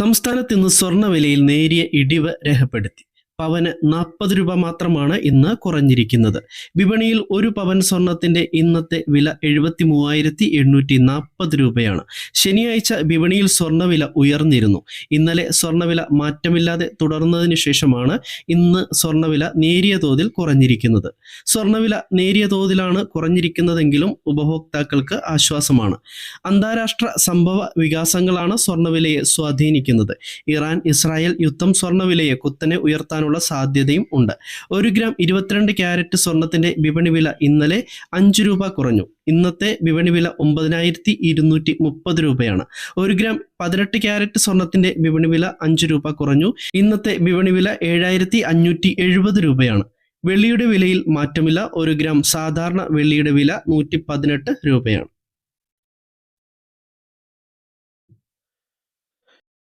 സംസ്ഥാനത്ത് ഇന്ന് സ്വർണവിലയിൽ നേരിയ ഇടിവ് രേഖപ്പെടുത്തി. പവന് നാൽപ്പത് രൂപ മാത്രമാണ് ഇന്ന് കുറഞ്ഞിരിക്കുന്നത്. വിപണിയിൽ ഒരു പവൻ സ്വർണത്തിന്റെ ഇന്നത്തെ വില എഴുപത്തി മൂവായിരത്തി എണ്ണൂറ്റി നാൽപ്പത് രൂപയാണ്. ശനിയാഴ്ച വിപണിയിൽ സ്വർണവില ഉയർന്നിരുന്നു. ഇന്നലെ സ്വർണവില മാറ്റമില്ലാതെ തുടർന്നതിന് ശേഷമാണ് ഇന്ന് സ്വർണവില നേരിയ തോതിൽ കുറഞ്ഞിരിക്കുന്നത്. സ്വർണവില നേരിയ തോതിലാണ് കുറഞ്ഞിരിക്കുന്നതെങ്കിലും ഉപഭോക്താക്കൾക്ക് ആശ്വാസമാണ്. അന്താരാഷ്ട്ര സംഭവ വികാസങ്ങളാണ് സ്വർണവിലയെ സ്വാധീനിക്കുന്നത്. ഇറാൻ ഇസ്രായേൽ യുദ്ധം സ്വർണവിലയെ കുത്തനെ ഉയർത്താനുള്ള സാധ്യതയും ഉണ്ട്. ഒരു ഗ്രാം ഇരുപത്തിരണ്ട് ക്യാരറ്റ് സ്വർണത്തിന്റെ വിപണി വില ഇന്നലെ അഞ്ച് രൂപ കുറഞ്ഞു. ഇന്നത്തെ വിപണി വില ഒമ്പതിനായിരത്തി ഇരുന്നൂറ്റി മുപ്പത് രൂപയാണ്. ഒരു ഗ്രാം പതിനെട്ട് ക്യാരറ്റ് സ്വർണത്തിന്റെ വിപണി വില അഞ്ച് രൂപ കുറഞ്ഞു. ഇന്നത്തെ വിപണി വില ഏഴായിരത്തി അഞ്ഞൂറ്റി എഴുപത് രൂപയാണ്. വെള്ളിയുടെ വിലയിൽ മാറ്റമില്ല. ഒരു ഗ്രാം സാധാരണ വെള്ളിയുടെ വില നൂറ്റി പതിനെട്ട് രൂപയാണ്.